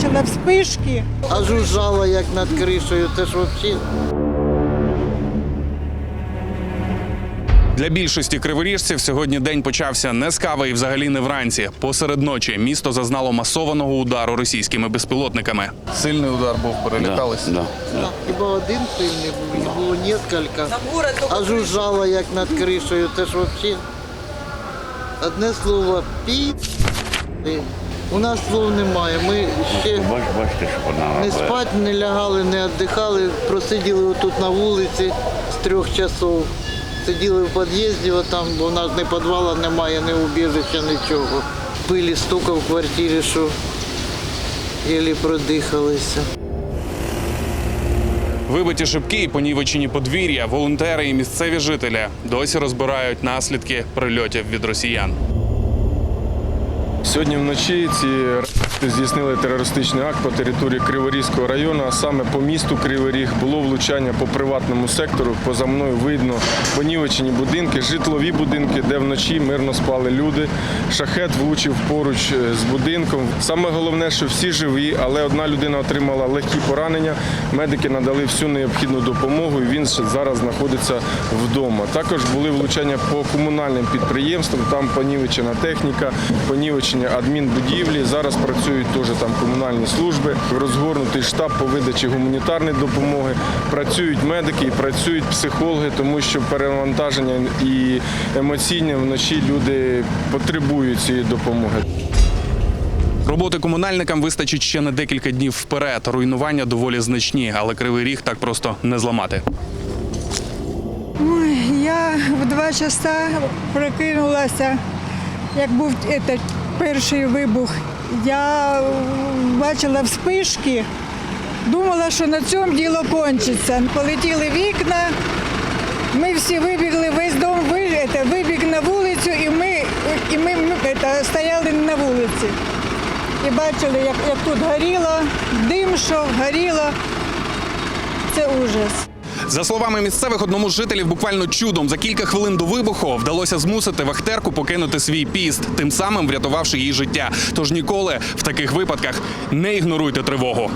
бачила вспишки. А жужжала як над кришею, це ж взагалі. Для більшості криворіжців сьогодні день почався не з кави і взагалі не вранці. Посеред ночі місто зазнало масованого удару російськими безпілотниками. Сильний удар був, перелітались. Да. Хіба один сильний був, їх було кілька. А жужжала як над кришею, це ж взагалі. Одне слово пі. У нас слов немає. Ми ще бачите, що вона не спати, не лягали, не віддихали, просиділи отут на вулиці з трьох часов. Сиділи в під'їзді, бо в нас ні підвала немає, ні убіжища, нічого. Пилі стука в квартирі, що єлі продихалися. Вибиті шибки і понівечені подвір'я, волонтери і місцеві жителі досі розбирають наслідки прильотів від росіян. Сьогодні вночі ці здійснили терористичний акт по території Криворізького району, а саме по місту Кривий Ріг було влучання по приватному сектору. Поза мною видно понівечені будинки, житлові будинки, де вночі мирно спали люди. Шахет влучив поруч е, з будинком. Саме головне, що всі живі, але одна людина отримала легкі поранення. Медики надали всю необхідну допомогу. і Він зараз знаходиться вдома. Також були влучання по комунальним підприємствам. Там понівечена техніка, понівечення адмінбудівлі. Зараз працюють теж там комунальні служби, розгорнутий штаб по видачі гуманітарної допомоги. Працюють медики і працюють психологи, тому що перевантаження і емоційне вночі люди потребують цієї допомоги. Роботи комунальникам вистачить ще на декілька днів вперед. Руйнування доволі значні, але кривий ріг так просто не зламати. Ой, я в два часа прокинулася, як був этот, перший вибух. Я бачила вспишки, думала, що на цьому діло кончиться. Полетіли вікна, ми всі вибігли, весь дом ви- вибіг на вулицю, і ми, і ми это, стояли на вулиці. І бачили, як, як тут горіло, дим, що горіло. Це ужас. За словами місцевих, одному з жителів буквально чудом за кілька хвилин до вибуху вдалося змусити вахтерку покинути свій піст, тим самим врятувавши її життя. Тож ніколи в таких випадках не ігноруйте тривогу.